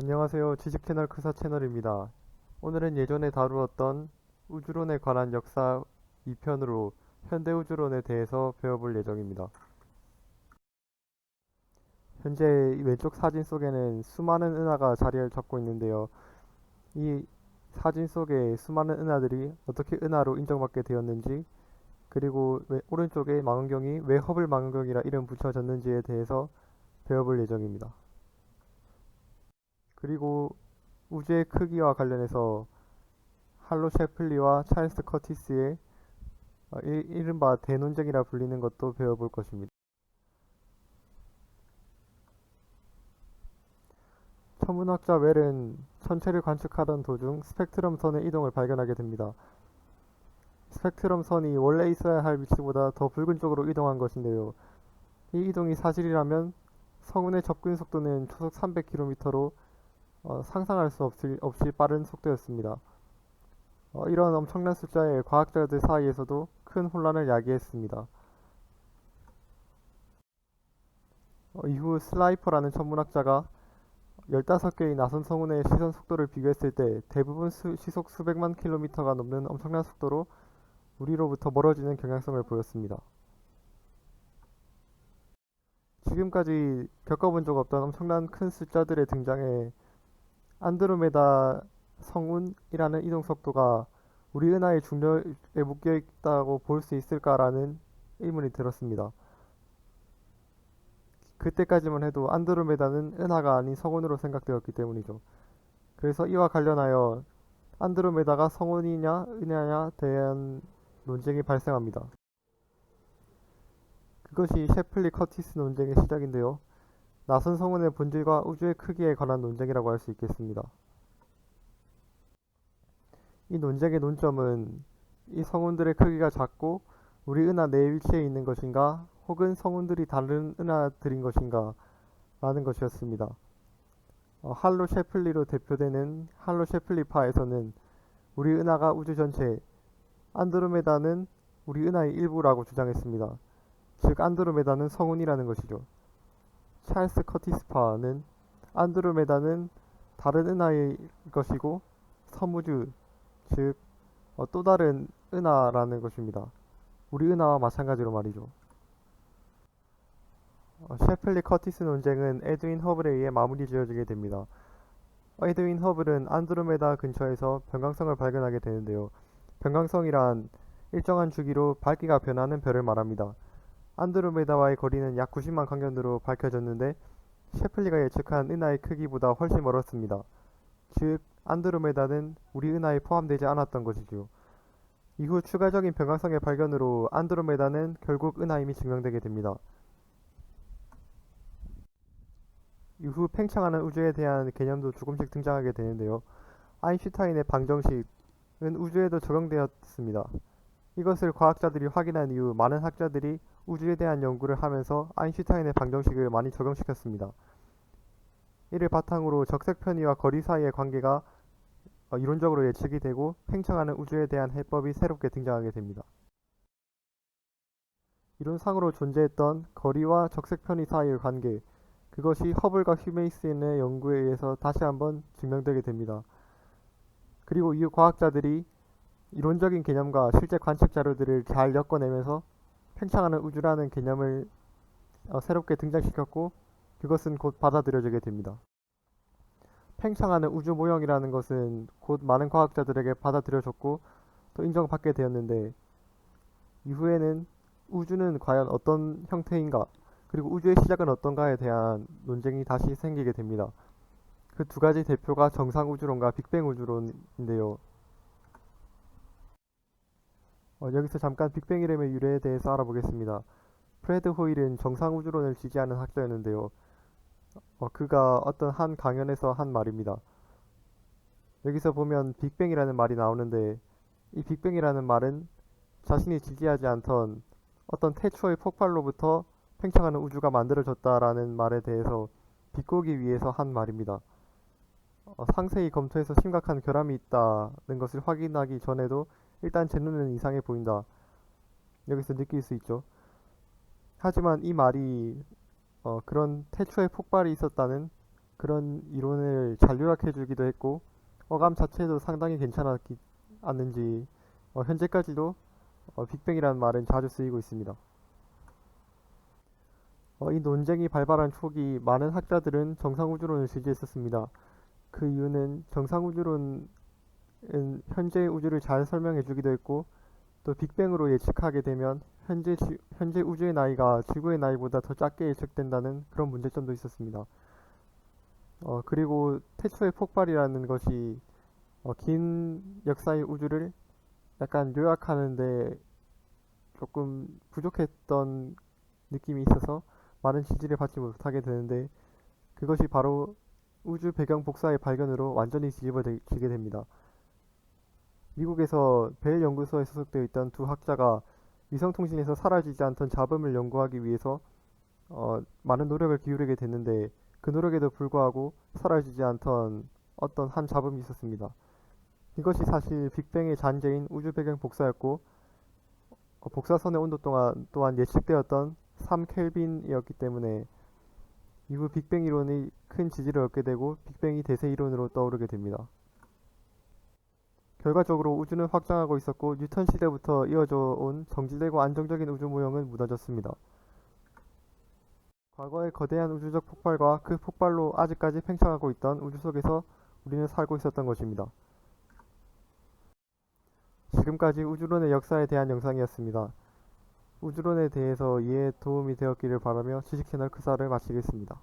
안녕하세요. 지식채널 크사 채널입니다. 오늘은 예전에 다루었던 우주론에 관한 역사 2편으로 현대 우주론에 대해서 배워볼 예정입니다. 현재 이 왼쪽 사진 속에는 수많은 은하가 자리를 잡고 있는데요. 이 사진 속에 수많은 은하들이 어떻게 은하로 인정받게 되었는지 그리고 왼- 오른쪽에 망원경이 왜 허블 망원경이라 이름 붙여졌는지에 대해서 배워볼 예정입니다. 그리고 우주의 크기와 관련해서 할로 셰플리와 찰스 커티스의 어, 이- 이른바 대논쟁이라 불리는 것도 배워볼 것입니다. 천문학자 웰은 천체를 관측하던 도중 스펙트럼 선의 이동을 발견하게 됩니다. 스펙트럼 선이 원래 있어야 할 위치보다 더 붉은 쪽으로 이동한 것인데요. 이 이동이 사실이라면 성운의 접근 속도는 초속 300km로 어, 상상할 수 없이, 없이 빠른 속도였습니다. 어, 이런 엄청난 숫자에 과학자들 사이에서도 큰 혼란을 야기했습니다. 어, 이후 슬라이퍼라는 천문학자가 15개의 나선 성운의 시선 속도를 비교했을 때 대부분 수- 시속 수백만 킬로미터가 넘는 엄청난 속도로 우리로부터 멀어지는 경향성을 보였습니다. 지금까지 겪어본 적 없던 엄청난 큰 숫자들의 등장에 안드로메다 성운이라는 이동 속도가 우리 은하의 중력에 묶여 있다고 볼 수 있을까라는 의문이 들었습니다. 그때까지만 해도 안드로메다는 은하가 아닌 성운으로 생각되었기 때문이죠. 그래서 이와 관련하여 안드로메다가 성운이냐 은하냐 대한 논쟁이 발생합니다. 그것이 셰플리 커티스 논쟁의 시작인데요. 나선 성운의 본질과 우주의 크기에 관한 논쟁이라고 할 수 있겠습니다. 이 논쟁의 논점은 이 성운들의 크기가 작고 우리 은하 내 위치에 있는 것인가 혹은 성운들이 다른 은하들인 것인가 라는 것이었습니다. 어, 할로 셰플리로 대표되는 할로 셰플리파에서는 우리 은하가 우주 전체, 안드로메다는 우리 은하의 일부라고 주장했습니다. 즉 안드로메다는 성운이라는 것이죠. 찰스 커티스파는 안드로메다는 다른 은하의 것이고 섬우주, 즉 어, 또 다른 은하라는 것입니다. 우리 은하와 마찬가지로 말이죠. 어, 셰플리 커티스 논쟁은 에드윈 허블에 의해 마무리 지어지게 됩니다. 에드윈 허블은 안드로메다 근처에서 변광성을 발견하게 되는데요. 변광성이란 일정한 주기로 밝기가 변하는 별을 말합니다. 안드로메다와의 거리는 약 90만 광년으로 밝혀졌는데 셰플리가 예측한 은하의 크기보다 훨씬 멀었습니다. 즉 안드로메다는 우리 은하에 포함되지 않았던 것이죠. 이후 추가적인 변광성의 발견으로 안드로메다는 결국 은하임이 증명되게 됩니다. 이후 팽창하는 우주에 대한 개념도 조금씩 등장하게 되는데요. 아인슈타인의 방정식은 우주에도 적용되었습니다. 이것을 과학자들이 확인한 이후 많은 학자들이 우주에 대한 연구를 하면서 아인슈타인의 방정식을 많이 적용시켰습니다. 이를 바탕으로 적색 편의와 거리 사이의 관계가 어, 이론적으로 예측이 되고 팽창하는 우주에 대한 해법이 새롭게 등장하게 됩니다. 이론상으로 존재했던 거리와 적색 편의 사이의 관계, 그것이 허블과 휴메이슨의 연구에 의해서 다시 한번 증명되게 됩니다. 그리고 이후 과학자들이 이론적인 개념과 실제 관측 자료들을 잘 엮어내면서 팽창하는 우주라는 개념을 어, 새롭게 등장시켰고 그것은 곧 받아들여지게 됩니다. 팽창하는 우주 모형이라는 것은 곧 많은 과학자들에게 받아들여졌고 또 인정받게 되었는데 이후에는 우주는 과연 어떤 형태인가 그리고 우주의 시작은 어떤가에 대한 논쟁이 다시 생기게 됩니다. 그 두 가지 대표가 정상 우주론과 빅뱅 우주론인데요. 어, 여기서 잠깐 빅뱅 이름의 유래에 대해서 알아보겠습니다. 프레드 호일은 정상 우주론을 지지하는 학자였는데요. 어, 그가 어떤 한 강연에서 한 말입니다. 여기서 보면 빅뱅이라는 말이 나오는데 이 빅뱅이라는 말은 자신이 지지하지 않던 어떤 태초의 폭발로부터 팽창하는 우주가 만들어졌다라는 말에 대해서 비꼬기 위해서 한 말입니다. 어, 상세히 검토해서 심각한 결함이 있다는 것을 확인하기 전에도 일단 제 눈에는 이상해 보인다. 여기서 느낄 수 있죠. 하지만 이 말이 어, 그런 태초의 폭발이 있었다는 그런 이론을 잘 요약해 주기도 했고 어감 자체도 상당히 괜찮았기 않는지 어, 현재까지도 어, 빅뱅이라는 말은 자주 쓰이고 있습니다. 어, 이 논쟁이 발발한 초기 많은 학자들은 정상우주론을 지지했었습니다. 그 이유는 정상우주론은 현재 우주를 잘 설명해 주기도 했고 또 빅뱅으로 예측하게 되면 현재, 지- 현재 우주의 나이가 지구의 나이보다 더 작게 예측된다는 그런 문제점도 있었습니다. 어, 그리고 태초의 폭발이라는 것이 어, 긴 역사의 우주를 약간 요약하는데 조금 부족했던 느낌이 있어서 많은 지지를 받지 못하게 되는데 그것이 바로 우주 배경 복사의 발견으로 완전히 뒤집어지게 됩니다. 미국에서 벨 연구소에 소속되어 있던 두 학자가 위성통신에서 사라지지 않던 잡음을 연구하기 위해서 어, 많은 노력을 기울이게 됐는데 그 노력에도 불구하고 사라지지 않던 어떤 한 잡음이 있었습니다. 이것이 사실 빅뱅의 잔재인 우주 배경 복사였고 어, 복사선의 온도 동안 또한 예측되었던 3켈빈이었기 때문에 이후 빅뱅 이론이 큰 지지를 얻게 되고 빅뱅이 대세 이론으로 떠오르게 됩니다. 결과적으로 우주는 확장하고 있었고 뉴턴 시대부터 이어져 온 정지되고 안정적인 우주 모형은 무너졌습니다. 과거의 거대한 우주적 폭발과 그 폭발로 아직까지 팽창하고 있던 우주 속에서 우리는 살고 있었던 것입니다. 지금까지 우주론의 역사에 대한 영상이었습니다. 우주론에 대해서 이해에 도움이 되었기를 바라며 지식채널 크사를 마치겠습니다.